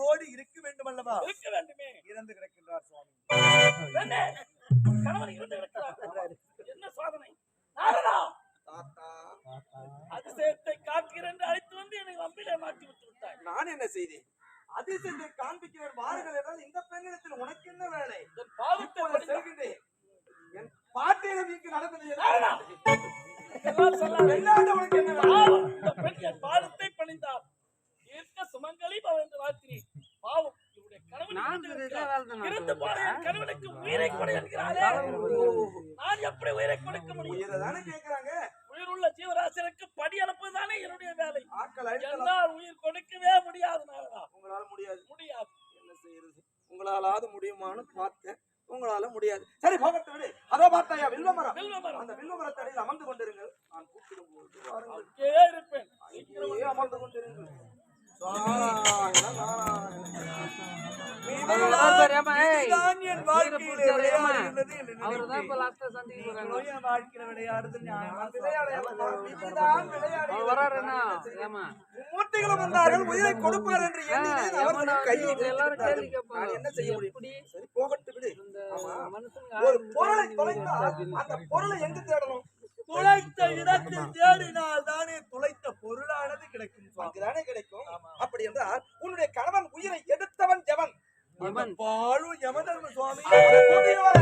உயிரோடு இருக்க வேண்டும் அல்லவா இருக்க வேண்டுமே. இறந்து கிடக்கின்றார் சுவாமி. என்ன? கணவன் சாதனை? நாரதா? அதிசயத்தை காட்டுகிறேன் என்று அழைத்து வந்து என்னை வம்பிலே மாட்டி விட்டு விட்டாய் நான் என்ன செய்தேன்? அதிசயத்தை காண்பிக்கிறவர் வாருங்கள் என்றால் இந்த பெண்ணிடத்தில் உனக்கு என்ன வேலை? என் பாவத்தை செல்கின்றேன். என் பாட்டியிடம் இங்கு நடந்தது என்ன? எல்லாம் சொல்லாதே. உனக்கு பாதத்தை பணிந்தார் வாழ்த்தினேன். பாவம் கணவனுக்கு உயிரை கொடு நான் எப்படி உயிரை கொடுக்க முடியும்? உயிரை தானே கேட்கிறாங்க உயிருள்ள ஜீவராசிற்கு படி அனுப்புவதுதானே என்னுடைய வேலை. என்னால் உயிர் கொடுக்கவே முடியாது நாரதா உங்களால முடியாது. முடியாது. என்ன செய்யறது? உங்களாலாவது முடியுமான்னு பார்த்தேன். உங்களால முடியாது. சரி போகட்டும் விடு. அதோ பார்த்தாயா வில்வமரம் வில்வமரம். அந்த வில்வமரத்தடியில் அமர்ந்து கொண்டிருங்கள். நான் கூப்பிடும் போது அமர்ந்து கொண்டிருங்கள். வாழ்க்கையில வந்தார்கள் உயிரை கொடுப்பார் என்று எல்லாரும் கேள்வி கேட்பாங்க. என்ன செய்ய முடியும் எப்படி விடு ஒரு பொருளை தொலைத்தால் அந்த பொருளை எங்கு தேடணும் துளைத்த இடத்தில் தேடினால் தானே துளைத்த பொருளானது கிடைக்கும் அங்குதானே கிடைக்கும் அப்படி என்றால் உன்னுடைய கணவன் உயிரை எடுத்தவன் எவன் எவன்? பாழு யமதர்ம சுவாமி அவனை கூட்டிட்டு வர.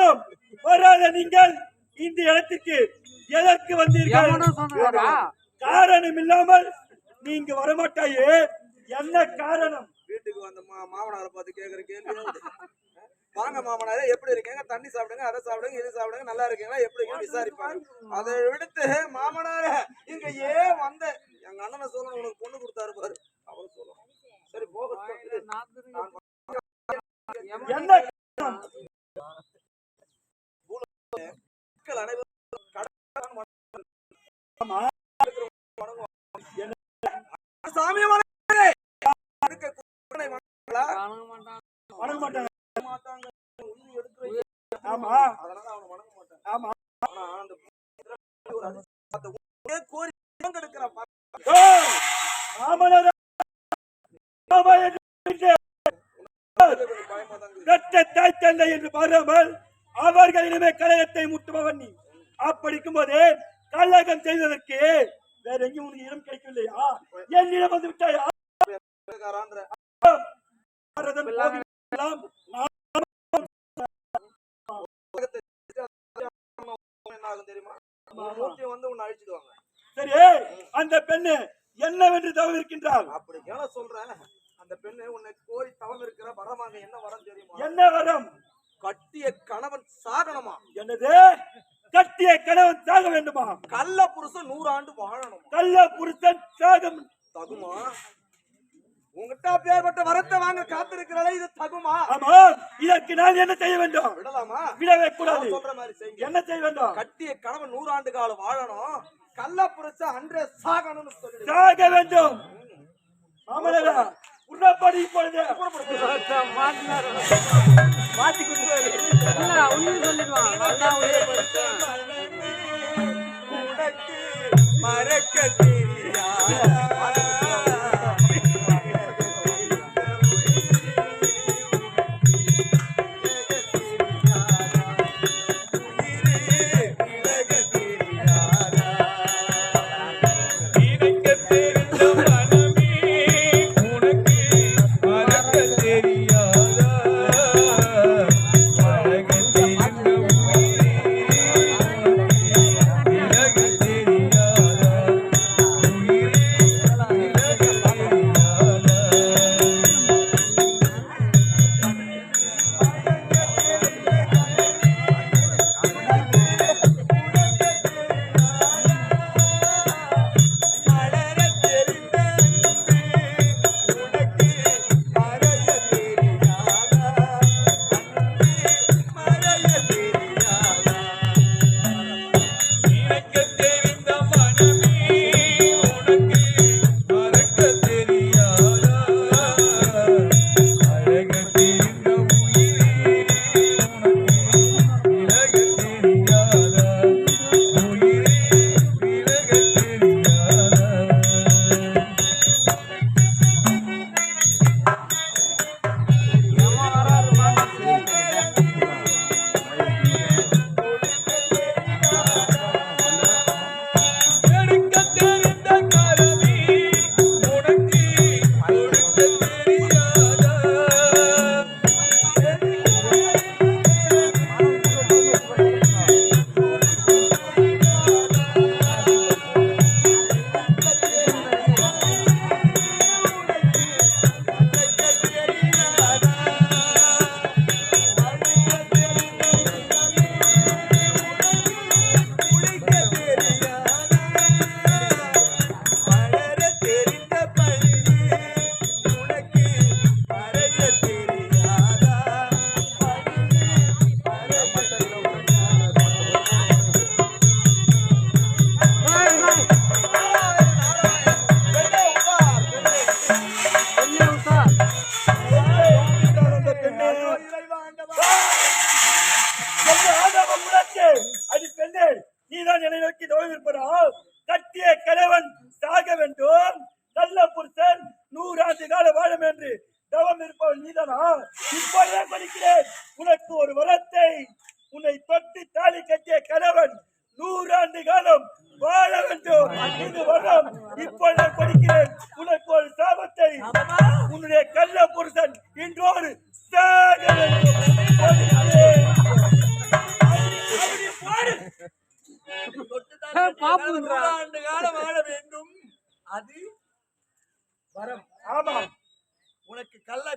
எப்பொழுதும் வராத நீங்கள் இந்த இடத்திற்கு எதற்கு வந்தீர்கள்? காரணம் இல்லாமல் நீங்க வரமாட்டாயே. என்ன காரணம்? வீட்டுக்கு வந்த மா மாமனாரை பார்த்து கேட்குற கேள்வி அது. வாங்க மாமனாரே எப்படி இருக்கீங்க? தண்ணி சாப்பிடுங்க அதை சாப்பிடுங்க இது சாப்பிடுங்க நல்லா இருக்கீங்களா? எப்படி விசாரிப்பாங்க. அதை விடுத்து மாமனாரே இங்க ஏன் வந்த எங்க அண்ணனை சொல்லணும் உனக்கு பொண்ணு கொடுத்தாரு பாரு. அவர் சொல்லணும். சரி. எவன் என்ன காரணம்? மக்கள் அனைவரும் கடன் வணங்குவாங்க. சாமியை வணங்க மாட்டாங்க ஆமா அதனால வணங்க ஆமா ஆனா அந்த கோரி என்று என்று பாராமல் அவர்கள் இனிமே கழகத்தை முட்டுபவன் நீ. அப்படிக்கும் போது கழகம் செய்வதற்கு வேற எங்கேயும் உனக்கு இடம் கிடைக்கவில்லையா? என்னிடம் வந்து விட்டாயா? சரி அந்த பெண்ணு என்னவென்று தவம் இருக்கின்றாள்? அப்படி சொல்றேன். அந்த பெண்ணு உன்னை கோரி தவம் இருக்கிற வரமாங்க என்ன வரம் தெரியுமா? என்ன வரம்? கட்டிய கணவன் சாகனமா என்னது? கட்டிய கணவன் சாக வேண்டுமா? கள்ள புருஷன் நூறு ஆண்டு வாழணும்? கள்ள புருஷன் சாகம். தகுமா? உங்ககிட்ட அப்பேற்பட்ட வரத்தை வாங்க காத்திருக்கிறாளே இது தகுமா? ஆமா இதற்கு நான் என்ன செய்ய வேண்டும்? விடலாமா? விடவே கூடாது. சொல்ற மாதிரி செய்யுங்க. என்ன செய்ய வேண்டும்? கட்டிய கணவன் நூறாண்டு காலம் வாழணும். கள்ள புருஷன் அன்றே சாகணும்னு சொல்லி சாக வேண்டும். மாமனரா கொடுத்துருவாரு உண்மையை சொல்லிடுவான் அதான் உயிரை. உனக்கு மறக்க தெரியாதா?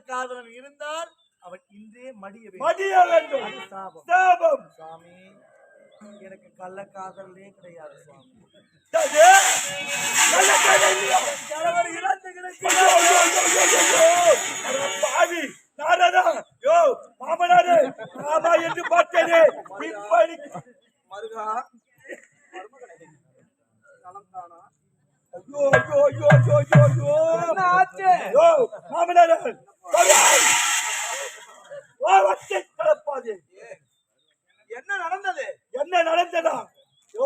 கள்ளக்காதலன் இருந்தால் அவன் இன்றே மடிய மடிய வேண்டும். சாபம். சாபம். சுவாமி எனக்கு கள்ளக்காதலே கிடையாது சுவாமி. பாவி, நானாடா? யோ, மாமனாரே, ஆமா என்று பார்த்தேனே. மருகா? ஐயோ, ஐயோ, ஐயோ, ஐயோ, ஐயோ, ஐயோ. என்ன ஆச்சு? யோ, மாமனாரே, சொல்லுங்கள். வா, வச்சை என்ன நடந்தது என்ன நடந்ததா ஓ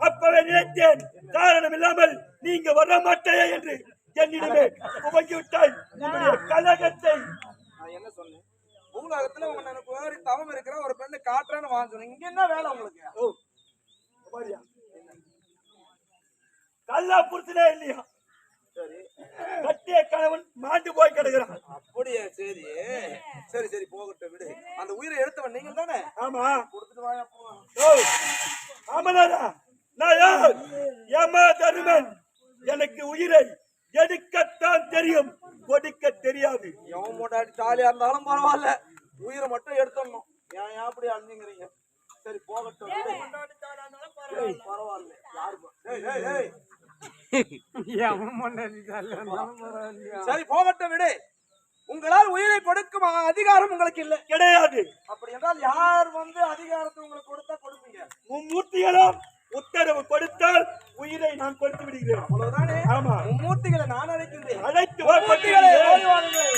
அப்பவே நினைத்தேன் காரணம் இல்லாமல் நீங்க வர மாட்டேன் என்று என்னிடமே துவங்கி விட்டாய் உன்னுடைய கலகத்தை நான் என்ன சொன்னேன் பூலோகத்துல உங்க எனக்கு வேறு தவம் இருக்கிற ஒரு பெண்ணு காட்டுறேன்னு வாங்க சொன்னீங்க இங்க என்ன வேலை உங்களுக்கு ஓ கல்லா புருஷனே இல்லையா சரி கட்டிய கணவன் மாண்டு போய் கிடக்குறான் அப்படியே? சரி. சரி சரி போகட்டும் விடு. அந்த உயிரை எடுத்தவன் நீங்க தானே? ஆமா. கொடுத்துட்டு வாயா ஆமனாரா நான் யார்? யம தருமன். எனக்கு உயிரை எடுக்கத்தான் தெரியும். கொடுக்க தெரியாது. எவன் மோட்டாடி தாலியா இருந்தாலும் பரவாயில்ல. உயிரை மட்டும் எடுத்துடணும். ஏன் ஏன் அப்படி அழிஞ்சுங்கிறீங்க சரி போகட்டும் பரவாயில்ல. பரவாயில்லையா? சரி போகட்டும் விடு. உங்களால் உயிரை கொடுக்கும் அதிகாரம் உங்களுக்கு இல்லை. கிடையாது. அப்படி என்றால் யார் வந்து அதிகாரத்தை உங்களுக்கு கொடுத்தா கொடுப்பீங்க? மும்மூர்த்திகளும் உத்தரவு கொடுத்தால் உயிரை நான் கொடுத்து விடுகிறேன். அவ்வளவுதானே? ஆமா. மும்மூர்த்திகளை நான் அழைக்கின்றேன். அழைத்து மும்மூர்த்திகளே, ஓடி. வாருங்கள்,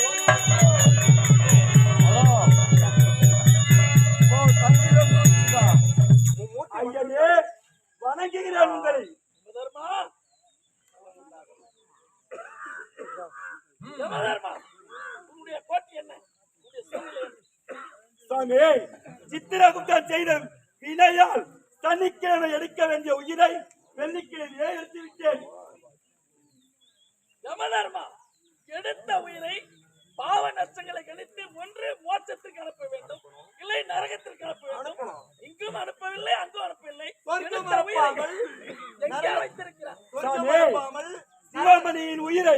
வணங்குகிறேன் உங்களை. யமதர்மா. உன்னுடைய கோட்டி என்ன? சுவாமி சித்திரகுப்தன் செய்த வினையால் சனிக்கிழமை எடுக்க வேண்டிய உயிரை வெள்ளிக்கிழமையே எடுத்து விட்டேன் யமதர்மா எடுத்த உயிரை பாவ நஷ்டங்களை கணித்து ஒன்று மோட்சத்திற்கு அனுப்ப வேண்டும். இல்லை நரகத்திற்கு அனுப்ப வேண்டும். இங்கும் அனுப்பவில்லை அங்கும் அனுப்பவில்லை. வைத்திருக்கிறார்? சுவாமி சிவமணியின் உயிரை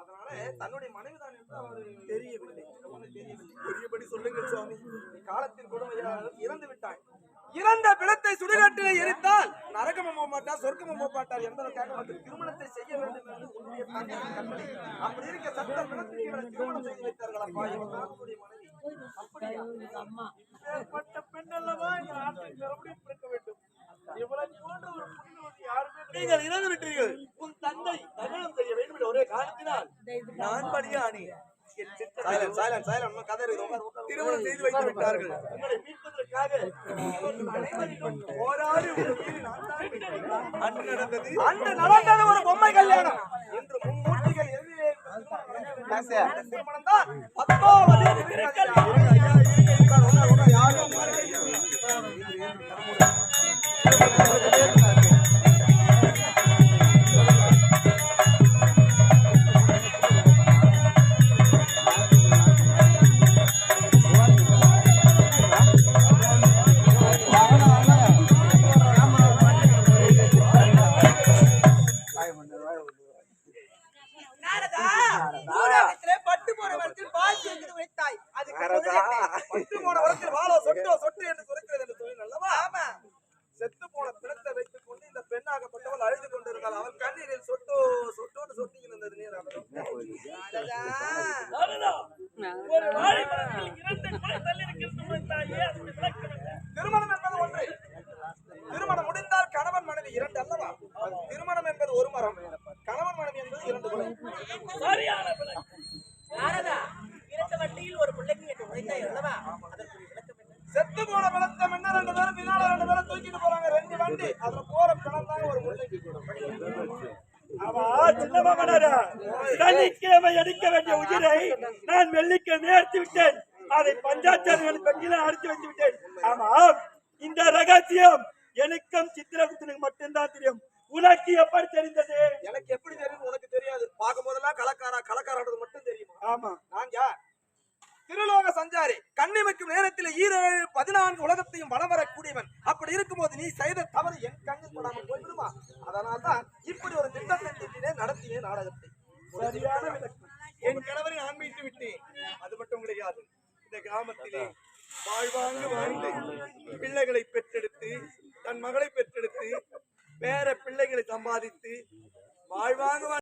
அதனால தன்னுடைய மனைவிதான் என்று அவர் தெரியவில்லை. தெரியவில்லை. தெரியபடி சொல்லுங்கள் சுவாமி. காலத்தின் கொடுமையால் இறந்து விட்டாய். இறந்த பிணத்தை சுடுகாட்டிலே எரித்தால் நரகமும் போக மாட்டார் சொர்க்கமும் போக மாட்டார் என்பதற்காக அவருக்கு திருமணத்தை செய்ய வேண்டும் என்று உன்னுடைய தந்தையின் கட்டளை. அப்படி இருக்க சத்த பிணத்துக்கு இவரை திருமணம் செய்து வைத்தார்கள் அப்பா உன்னுடைய மனைவி? அப்படியா? இப்பேற்பட்ட பெண் அல்லவா? இந்த நாட்டில் மறுபடியும் பிறக்க வேண்டும். இவளை போன்ற ஒரு புண்ணியவதி யாருமே நீங்கள் இறந்து விட்டீர்கள். உன் தந்தை தகனம் செய்ய வேண்டும் என்ற ஒரே காரணத்தினால் நான் கதை திருமணம் செய்து வைத்து விட்டார்கள். உங்களை மீட்பதற்காக போராடி. அன்று நடந்தது அன்று நடந்தது ஒரு பொம்மை கல்யாணம். இன்று மும்மூர்த்திகள் திருமணம் தான். யாரும் பட்டு போன வரத்தில் வாழோ சொட்டோ சொட்டு என்று சுரக்கிறது என்று சொல்லி அல்லவா? ஆமா. செத்து போன பிணத்தை வைத்துக் கொண்டு இந்த பெண்ணாகப்பட்டவள் அழுது கொண்டிருந்தாள். அவள் கண்ணீரில் சொட்டி இருந்தது நீர் நாரதா நாரதா, ஒரு வாழை மரத்தில் இரண்டு முறை தள்ளியிருக்கிறது தாயே அதனுடைய விளக்கம் என்ன? திருமணம் என்பது ஒன்று திருமணம் முடிந்தால் கணவன் மனைவி இரண்டு அல்லவா திருமணம் என்பது ஒரு மரம் கணவன் மனைவி என்பது இரண்டு மரம் சரியான விளக்கம் நாரதா இரண்டு வண்டியில் ஒரு பிள்ளைக்கு என்று உழைத்தாய் அல்லவா அதற்கு விளக்கம் என்ன செத்து போன பிணத்தை முன்ன ரெண்டு பேரும் பின்னால ரெண்டு பேரும் தூக்கிட்டு போறாங்க. ரெண்டு வண்டி. அதுல போற பிணம் தான் ஒரு மாமனாரா சனிக்கிழமை எடுக்க வேண்டிய உயிரை நான் வெள்ளிக்கிழமை எடுத்து விட்டேன். அதை பஞ்சாச்சாரியர்கள் பெட்டியில அடித்து வைத்து விட்டேன். ஆமாம் இந்த ரகசியம் எனக்கும் சித்திரகுப்தனுக்கு மட்டும்தான் தெரியும். உனக்கு எப்படி தெரிந்தது? எனக்கு எப்படி தெரியும் உனக்கு தெரியாது. பார்க்கும் போதெல்லாம் கலக்காரா கலக்காரான்றது மட்டும் தெரியுமா? ஆமா. நான் யார்? திருலோக சஞ்சாரி கண்ணிமைக்கும் நேரத்தில் ஈரேழு பதினான்கு உலகத்தையும் வலம் வரக்கூடியவன். அப்படி இருக்கும்போது நீ செய்த தவறு என் கண்ணில் படாமல் போய்விடுமா? அதனால்தான் இப்படி ஒரு திட்டத்தை தீட்டினே நடத்தினே நாடகத்தை. சரியான விளக்கம். என் கணவரை நான் மீட்டு விட்டேன். அது மட்டும் கிடையாது. இந்த கிராமத்திலே வாழ்வாங்கு வாழ்ந்து. பிள்ளைகளை பெற்றெடுத்து தன் மகளை பெற்றெடுத்து வேற பிள்ளைகளை சம்பாதித்து வாழ்வாங்கு